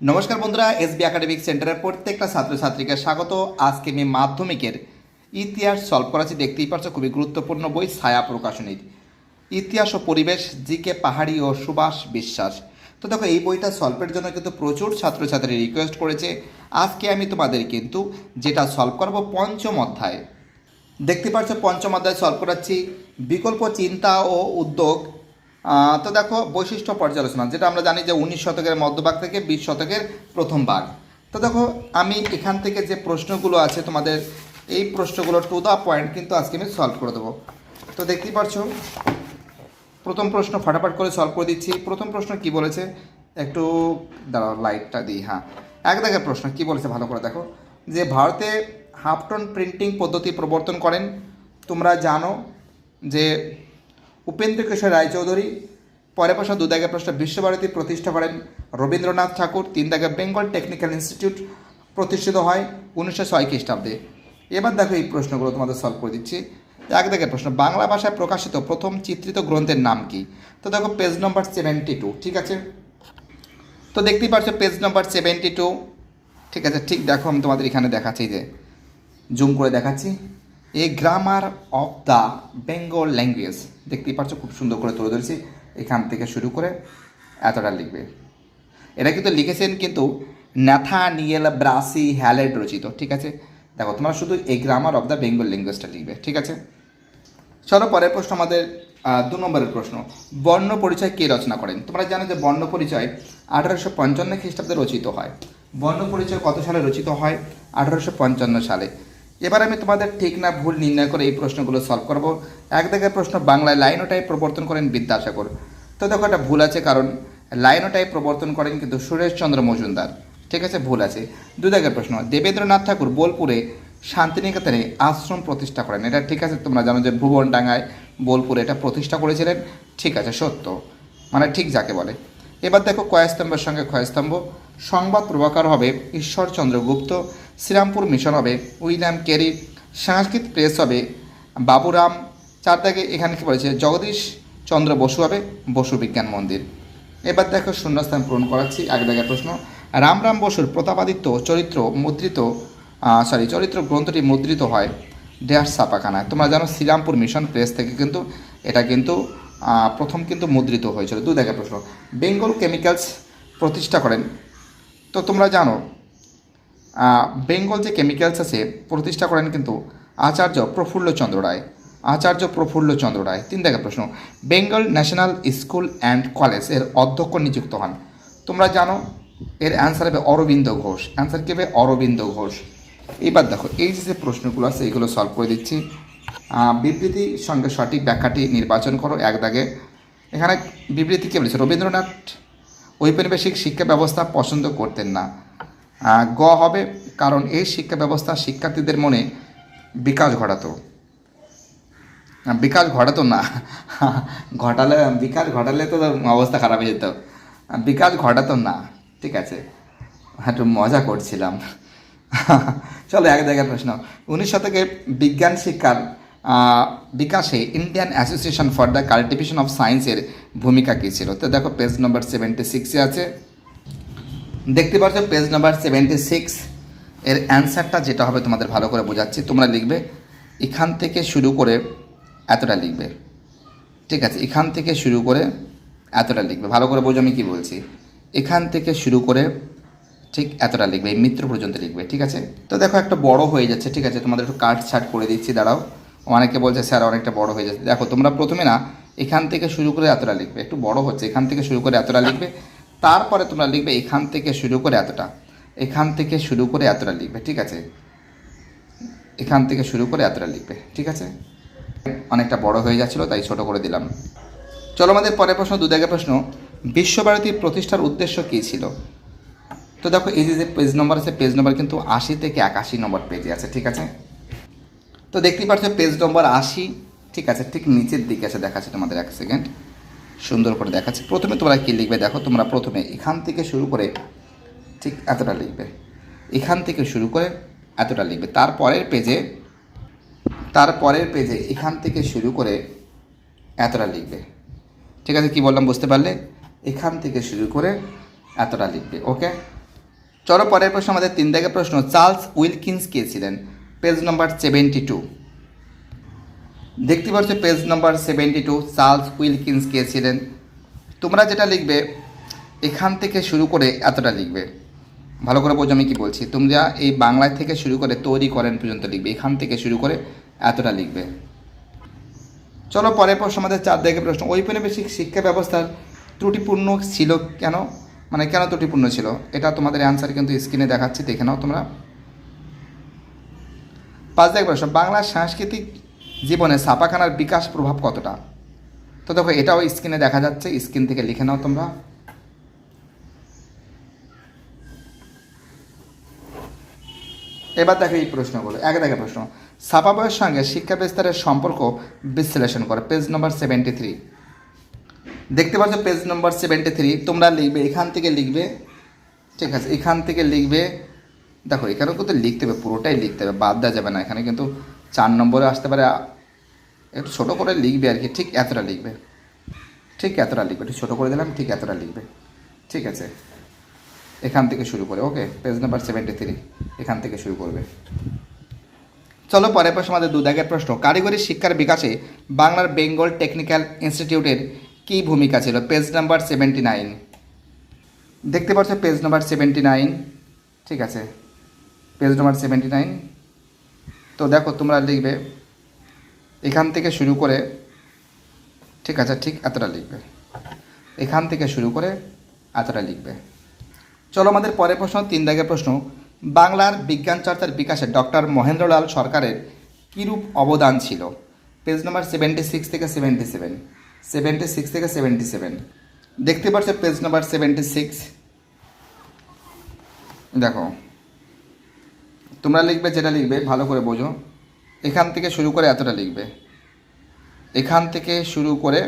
নমস্কার বন্ধুরা, SB academic সেন্টারের প্রত্যেকটা ছাত্রছাত্রীকে স্বাগত। আজকে আমি মাধ্যমিকের ইতিহাস সলভ করাচ্ছি, দেখতেই পাচ্ছ খুবই গুরুত্বপূর্ণ বই, ছায়া প্রকাশনীর। ইতিহাস ও পরিবেশ, জিকে পাহাড়ি ও সুভাষ বিশ্বাস। তো দেখো, এই বইটা সলভের জন্য কিন্তু প্রচুর ছাত্রছাত্রী রিকোয়েস্ট করেছে। আজকে আমি তোমাদের কিন্তু যেটা সলভ করব পঞ্চম অধ্যায়। দেখতে পাচ্ছ, পঞ্চম অধ্যায় সলভ করাচ্ছি। বিকল্প চিন্তা ও উদ্যোগ তো দেখো বৈশিষ্ট্য পর্যালোচনা, যেটা আমরা জানি যে উনিশ শতকের মধ্যভাগ থেকে বিশ শতকের প্রথম ভাগ তো দেখো, আমি এখান থেকে যে প্রশ্নগুলো আছে তোমাদের, এই প্রশ্নগুলো টু দ্য পয়েন্ট কিন্তু আজকে আমি সলভ করে দেবো। তো দেখতেই পাচ্ছ প্রথম প্রশ্ন ফটাফট করে সলভ করে দিচ্ছি। প্রথম প্রশ্ন কি বলেছে? একটু দাঁড়াও লাইটটা দিই হ্যাঁ। এক দেখের প্রশ্ন, কি বলেছে? ভালো করে দেখো। যে ভারতে হাফটন প্রিন্টিং পদ্ধতি প্রবর্তন করেন, তোমরা জানো যে উপেন্দ্র কিশোর রায়চৌধুরী পরে দু দাগের প্রশ্ন বিশ্বভারতী প্রতিষ্ঠা করেন রবীন্দ্রনাথ ঠাকুর। তিন দাগে বেঙ্গল টেকনিক্যাল ইনস্টিটিউট প্রতিষ্ঠিত হয় উনিশশো ছয় খ্রিস্টাব্দে। এবার দেখো এই প্রশ্নগুলো তোমাদের সলভ করে দিচ্ছি। এক দেখের প্রশ্ন, বাংলা ভাষায় প্রকাশিত প্রথম চিত্রিত গ্রন্থের নাম কি? তো দেখো পেজ নম্বর সেভেন্টি টু ঠিক আছে? তো দেখতেই পাচ্ছ পেজ নম্বর সেভেন্টি টু ঠিক আছে? ঠিক দেখো, আমি তোমাদের এখানে দেখাচ্ছি যে জুম করে দেখাচ্ছি। A grammar of the Bengal language দেখতেই পাচ্ছ খুব সুন্দর করে তুলে ধরেছি। এখান থেকে শুরু করে এতটা লিখবে। এটা কিন্তু লিখেছেন কিন্তু ন্যাথানিয়েল ব্রাসি হ্যালেড রচিত, ঠিক আছে? দেখো, তোমরা শুধু এই গ্রামার অফ দ্য বেঙ্গল ল্যাঙ্গুয়েজটা লিখবে, ঠিক আছে? চলো, পরের প্রশ্ন আমাদের দু নম্বরের প্রশ্ন। বর্ণ পরিচয় কে রচনা করেন? তোমরা জানো যে বর্ণ পরিচয় আঠারোশো পঞ্চান্ন খ্রিস্টাব্দে রচিত হয়। বর্ণ পরিচয় কত সালে রচিত হয়? আঠারোশো পঞ্চান্ন সালে। এবার আমি তোমাদের ঠিক না ভুল নির্ণয় করে এই প্রশ্নগুলো সলভ করব। এক দাগের প্রশ্ন, বাংলায় লাইনোটাই প্রবর্তন করেন বিদ্যাসাগর। তো দেখো এটা ভুল আছে, কারণ লাইনোটাই প্রবর্তন করেন কিন্তু সুরেশচন্দ্র মজুমদার। ঠিক আছে, ভুল আছে। দু দাগের প্রশ্ন, দেবেন্দ্রনাথ ঠাকুর বোলপুরে শান্তিনিকেতনে আশ্রম প্রতিষ্ঠা করেন। এটা ঠিক আছে, তোমরা জানো যে ভুবন ভুবনডাঙ্গায় বোলপুরে এটা প্রতিষ্ঠা করেছিলেন। ঠিক আছে, সত্য। মানে ঠিক যাকে বলে। এবার দেখো কয়স্তম্ভের সঙ্গে ক্ষয়স্তম্ভ সংবাদ প্রভাকর হবে ঈশ্বরচন্দ্র গুপ্ত। শ্রীরামপুর মিশন হবে। উইলিয়াম কেরি সংস্কৃত প্রেস হবে। বাবুরাম চার দাগে এখানে কি বলেছে? জগদীশ চন্দ্র বসু হবে, বসু বিজ্ঞান মন্দির। এবার দেখো শূন্যস্থান পূরণ করাচ্ছি এক দাগের প্রশ্ন। রামরাম বসুর প্রতাপাদিত্য চরিত্র মুদ্রিত সরি চরিত্র গ্রন্থটি মুদ্রিত হয় ড্যাশ ছাপাখানায়। তোমরা জানো শ্রীরামপুর মিশন প্রেস থেকে কিন্তু এটা কিন্তু প্রথম কিন্তু মুদ্রিত হয়েছিল। দু দাগের প্রশ্ন। বেঙ্গল কেমিক্যালস প্রতিষ্ঠা করেন। তো তোমরা জানো বেঙ্গল যে কেমিক্যালস আছে প্রতিষ্ঠা করেন কিন্তু আচার্য প্রফুল্লচন্দ্র রায়। আচার্য প্রফুল্লচন্দ্র রায় তিন দাগের প্রশ্ন। বেঙ্গল ন্যাশনাল স্কুল অ্যান্ড কলেজের অধ্যক্ষ নিযুক্ত হন। তোমরা জানো এর অ্যান্সার হবে অরবিন্দ ঘোষ। অ্যান্সার কি হবে? অরবিন্দ ঘোষ। এবার দেখো এই যে প্রশ্নগুলো আছে এগুলো সলভ করে দিচ্ছি। আহ, বিবৃতির সঙ্গে সঠিক ব্যাখ্যাটি নির্বাচন করো এক দাগে। এখানে বিবৃতি কে বলেছে? রবীন্দ্রনাথ। ঔপনিবেশিক শিক্ষা ব্যবস্থা পছন্দ করতেন না। গ হবে, কারণ এই শিক্ষা ব্যবস্থা শিক্ষার্থীদের মনে বিকাশ ঘটাতো। বিকাশ ঘটাতো না। ঘটালে, বিকাশ ঘটালে তো অবস্থা খারাপ হয়ে যেত। বিকাশ ঘটাতো না, ঠিক আছে। একটু মজা করছিলাম। চলো, এক জায়গায় প্রশ্ন। উনিশ শতকে বিজ্ঞান শিক্ষার বিকাশে Indian association for the cultivation of সায়েন্সের ভূমিকা কী ছিল? তো দেখো পেজ নম্বর সেভেন্টি সিক্সে আছে। দেখতে পাচ্ছ পেজ নাম্বার সেভেন্টি সিক্স এর অ্যান্সারটা যেটা হবে তোমাদের ভালো করে বোঝাচ্ছি। তোমরা লিখবে, এখান থেকে শুরু করে এতটা লিখবে। ঠিক আছে, এখান থেকে শুরু করে এতটা লিখবে। ভালো করে বোঝো আমি কী বলছি। এখান থেকে শুরু করে ঠিক এতটা লিখবে। এই মিত্র পর্যন্ত লিখবে, ঠিক আছে? তো দেখো, একটা বড় হয়ে যাচ্ছে, ঠিক আছে? তোমাদের একটু কাট ছাট করে দিচ্ছি, দাঁড়াও। অনেকে বলছে, স্যার, অনেকটা বড় হয়ে যাচ্ছে। দেখো, তোমরা প্রথমে না, এখান থেকে শুরু করে এতটা লিখবে। একটু বড় হচ্ছে, এখান থেকে শুরু করে এতটা লিখবে। তারপরে তোমরা লিখবে এখান থেকে শুরু করে এতটা। এখান থেকে শুরু করে এতটা লিখবে, ঠিক আছে? এখান থেকে শুরু করে এতটা লিখবে, ঠিক আছে? অনেকটা বড় হয়ে যাচ্ছিল, তাই ছোট করে দিলাম। চলো আমাদের পরের প্রশ্ন দু দাগের প্রশ্ন। বিশ্বভারতী প্রতিষ্ঠার উদ্দেশ্য কী ছিল? তো দেখো, এই যে পেজ নম্বর আছে পেজ নম্বর কিন্তু আশি থেকে একাশি নম্বর পেজে আছে, ঠিক আছে? তো দেখতেই পাচ্ছ পেজ নম্বর আশি, ঠিক আছে, ঠিক নিচের দিকে আছে, দেখাচ্ছে তোমাদের এক সেকেন্ড সুন্দর করে দেখাচ্ছে। প্রথমে তোমরা কী লিখবে? দেখো, তোমরা প্রথমে এখান থেকে শুরু করে ঠিক এতটা লিখবে। এখান থেকে শুরু করে এতটা লিখবে। তারপরের পেজে তারপরের পেজে এখান থেকে শুরু করে এতটা লিখবে। ঠিক আছে, কি বললাম বুঝতে পারলে? এখান থেকে শুরু করে এতটা লিখবে ওকে চলো, পরের প্রশ্ন আমাদের তিন দাগের প্রশ্ন। চার্লস উইলকিন্স কে ছিলেন? পেজ নম্বর সেভেন্টি টু দেখতে পাচ্ছ page number seventy two Charles Wilkins কে ছিলেন। তোমরা যেটা লিখবে, এখান থেকে শুরু করে এতটা লিখবে। ভালো করে বোঝো আমি কি বলছি। তোমরা এই বাংলায় থেকে শুরু করে তৈরি করেন পর্যন্ত লিখবে। এখান থেকে শুরু করে এতটা লিখবে। চলো পরের প্রশ্ন, আমাদের চার দিকে প্রশ্ন। ঔপনিবেশিক শিক্ষা ব্যবস্থার ত্রুটিপূর্ণ ছিল কেন? মানে কেন ত্রুটিপূর্ণ ছিল? এটা তোমাদের অ্যান্সার কিন্তু স্ক্রিনে দেখাচ্ছি, দেখে নাও তোমরা। পাঁচ দিকে প্রশ্ন। বাংলার সাংস্কৃতিক জীবনে ছাপাখানার বিকাশ প্রভাব কতটা? তো দেখো, এটাও স্ক্রিনে দেখা যাচ্ছে, স্ক্রিন থেকে লিখে নাও তোমরা। এবার দেখো এই প্রশ্নগুলো। এক দেখে প্রশ্ন। ছাপা বইয়ের সঙ্গে শিক্ষা বিস্তারের সম্পর্ক বিশ্লেষণ করে। পেজ নম্বর সেভেন্টি থ্রি দেখতে পাচ্ছ, পেজ নম্বর সেভেন্টি থ্রি তোমরা লিখবে, এখান থেকে লিখবে, ঠিক আছে, এখান থেকে লিখবে। দেখো, এখানেও কিন্তু লিখতে হবে, পুরোটাই লিখতে হবে, বাদ দেওয়া যাবে না, এখানে কিন্তু চার নম্বরে আসতে পারে, একটু ছোটো করে লিখবে আর কি, ঠিক এতটা লিখবে। ঠিক এতটা লিখবে, একটু ছোটো করে দিলাম, ঠিক এতটা লিখবে। ঠিক আছে? এখান থেকে শুরু করে, okay, page number seventy three এখান থেকে শুরু করবে। চলো, পরের প্রশ্ন, আমাদের দু দাগের প্রশ্ন। কারিগরি শিক্ষার বিকাশে বাংলার বেঙ্গল টেকনিক্যাল ইনস্টিটিউটের কী ভূমিকা ছিল? পেজ নাম্বার সেভেন্টি নাইন দেখতে পাচ্ছ, পেজ নাম্বার সেভেন্টি নাইন ঠিক আছে? পেজ নাম্বার সেভেন্টি নাইন তো দেখো তোমরা লিখবে, এখান থেকে শুরু করে, ঠিক আছে, ঠিক এতটা লিখবে। এখান থেকে শুরু করে এতটা লিখবে। চলো আমাদের পরের প্রশ্ন, তিন দাগের প্রশ্ন। বাংলার বিজ্ঞান চর্চার বিকাশে ডক্টর মহেন্দ্রলাল সরকারের কীরূপ অবদান ছিল? পেজ নাম্বার সেভেন্টি সিক্স থেকে সেভেন্টি সেভেন সেভেন্টি সিক্স থেকে সেভেন্টি সেভেন দেখতে পাচ্ছ পেজ নাম্বার সেভেন্টি সিক্স দেখো। তোমরা লিখবে যেটা লিখবে, ভালো করে বোঝো। এখান থেকে শুরু করে এতটা লিখবে। এখান থেকে শুরু করে,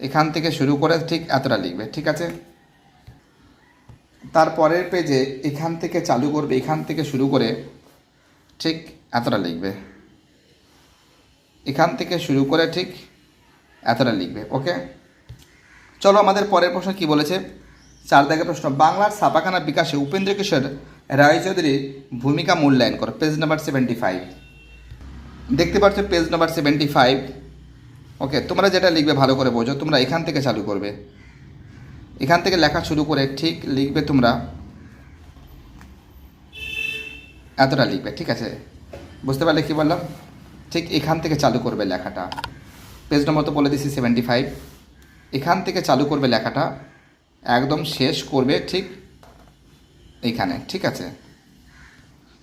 এখান থেকে শুরু করে ঠিক এতটা লিখবে, ঠিক আছে? তারপরের পেজে এখান থেকে চালু করবে, এখান থেকে শুরু করে ঠিক এতটা লিখবে। এখান থেকে শুরু করে ঠিক এতটা লিখবে, ওকে? চলো আমাদের পরের প্রশ্ন কি বলেছে? চার দাগে প্রশ্ন, বাংলার ছাপাখানা বিকাশে উপেন্দ্র কিশোর রায়চৌধুরীর ভূমিকা মূল্যায়ন করো পেজ নাম্বার সেভেন্টি ফাইভ দেখতে পাচ্ছ page number seventy five okay তোমরা যেটা লিখবে ভালো করে বোঝো, তোমরা এখান থেকে চালু করবে। এখান থেকে লেখা শুরু করে ঠিক লিখবে তোমরা। এতটা লিখবে, ঠিক আছে? বুঝতে পারলে কী বললাম? ঠিক এখান থেকে চালু করবে লেখাটা। পেজ নম্বর তো বলে দিছি সেভেন্টি ফাইভ এখান থেকে চালু করবে লেখাটা। একদম শেষ করবে ঠিক এইখানে ঠিক আছে?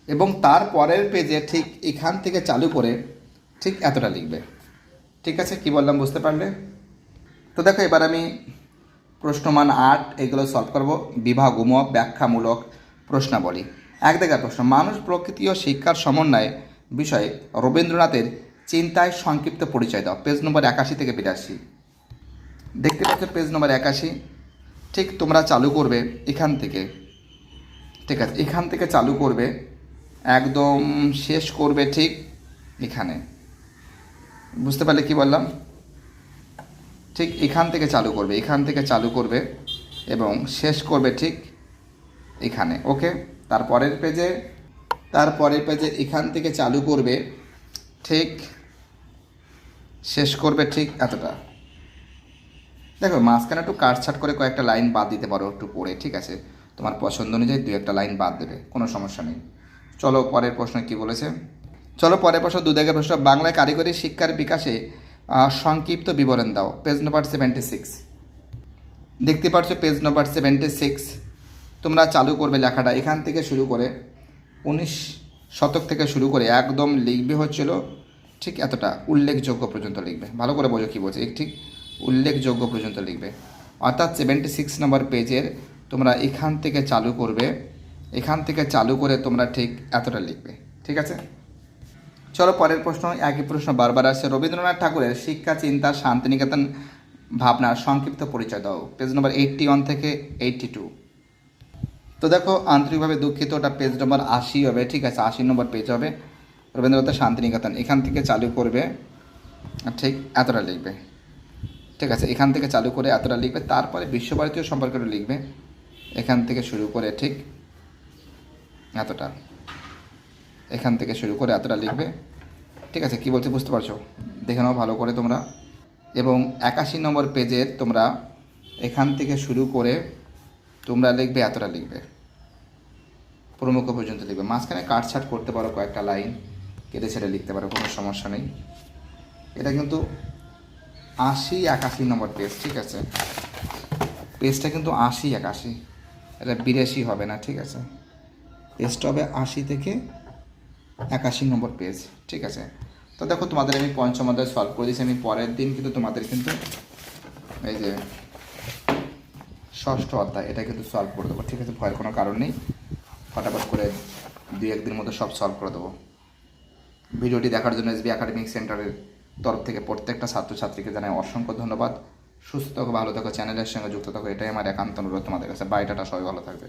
এবং তার পরের পেজে ঠিক এখান থেকে চালু করে ঠিক এতটা লিখবে। ঠিক আছে? কি বললাম, বুঝতে পারলে? তো দেখো, এবার আমি প্রশ্নমান আট, এগুলো সলভ করব। বিভাগম ব্যাখ্যামূলক প্রশ্নাবলী। এক দেখার প্রশ্ন, মানুষ প্রকৃতি ও শিক্ষার সমন্বয় বিষয়ে রবীন্দ্রনাথের চিন্তায় সংক্ষিপ্ত পরিচয় দাও। পেজ নম্বর একাশি থেকে বিরাশি। দেখতে পাচ্ছ, পেজ নম্বর একাশি, ঠিক তোমরা চালু করবে এখান থেকে। ঠিক আছে, এখান থেকে চালু করবে, একদম শেষ করবে ঠিক এখানে। বুঝতে পারলে কি বললাম? ঠিক এখান থেকে চালু করবে, এখান থেকে চালু করবে এবং শেষ করবে ঠিক এখানে, ওকে? তারপরের পেজে তারপরের পেজে এখান থেকে চালু করবে, ঠিক শেষ করবে ঠিক এতটা। দেখো, মাঝখানে একটু কাটছাট করে কয়েকটা লাইন বাদ দিতে পারো একটু পড়ে, ঠিক আছে? তোমার পছন্দ অনুযায়ী দু একটা লাইন বাদ দেবে, কোনো সমস্যা নেই। চলো পরের প্রশ্ন কি বলেছে? চলো পরের প্রশ্ন দু দুদাগের প্রশ্ন, বাংলায় কারিগরি শিক্ষার বিকাশে সংক্ষিপ্ত বিবরণ দাও পেজ নম্বর সেভেন্টি সিক্স দেখতে পাচ্ছ পেজ নম্বর সেভেন্টি সিক্স তোমরা চালু করবে লেখাটা, এখান থেকে শুরু করে উনিশ শতক থেকে শুরু করে একদম লিখবে হচ্ছিল, ঠিক এতটা, উল্লেখযোগ্য পর্যন্ত লিখবে। ভালো করে বোঝো কী বলছে, ঠিক উল্লেখযোগ্য পর্যন্ত লিখবে। অর্থাৎ সেভেন্টি সিক্স নম্বর পেজের তোমরা এখান থেকে চালু করবে। এখান থেকে চালু করে তোমরা ঠিক এতটা লিখবে। ঠিক আছে? চলো পরের প্রশ্ন, একই প্রশ্ন বারবার আসছে। রবীন্দ্রনাথ ঠাকুরের শিক্ষা, চিন্তা, শান্তিনিকেতন ভাবনার সংক্ষিপ্ত পরিচয় দাও। পেজ নম্বর এইটটি ওয়ান থেকে এইটটি টু তো দেখো, আন্তরিকভাবে দুঃখিত, ওটা পেজ নম্বর আশি হবে। ঠিক আছে, আশি নম্বর পেজ হবে। রবীন্দ্রনাথের শান্তিনিকেতন, এখান থেকে চালু করবে। ঠিক এতটা লিখবে। ঠিক আছে, এখান থেকে চালু করে এতটা লিখবে। তারপরে বিশ্বভারতীয় সম্পর্কে লিখবে। এখান থেকে শুরু করে ঠিক এতটা। এখান থেকে শুরু করে এতটা লিখবে। ঠিক আছে, কি বলছি বুঝতে পারছ? দেখে নাও ভালো করে তোমরা। এবং একাশি নম্বর পেজের তোমরা এখান থেকে শুরু করে তোমরা লিখবে, এতটা লিখবে। প্রমুখ পর্যন্ত লিখবে। মাঝখানে কাটছাট করতে পারো কয়েকটা লাইন কেটে ছেড়ে লিখতে পারো, কোনো সমস্যা নেই। এটা কিন্তু আশি একাশি নম্বর পেজ ঠিক আছে? পেজটা কিন্তু আশি একাশি। এটা বিরাশি হবে না, ঠিক আছে? পেজটা হবে আশি থেকে একাশি নম্বর পেজ ঠিক আছে? তো দেখো, তোমাদের আমি পঞ্চম অধ্যায় সলভ করে দিয়েছি। আমি পরের দিন কিন্তু তোমাদের কিন্তু এই যে ষষ্ঠ অধ্যায়, এটা কিন্তু সলভ করে দেবো, ঠিক আছে? ভয়ের কোনো কারণ নেই। ফটাফট করে দুই একদিনের মতো সব সলভ করে দেবো। ভিডিওটি দেখার জন্য এসবি একাডেমিক সেন্টারের তরফ থেকে প্রত্যেকটা ছাত্রছাত্রীকে জানাই অসংখ্য ধন্যবাদ। সুস্থ থাকো, ভালো থাকো চ্যানেলের সঙ্গে যুক্ত থাকো, এটাই আমার একান্ত অনুরোধ তোমাদের কাছে। বাইটাটা সবাই ভালো থাকবে।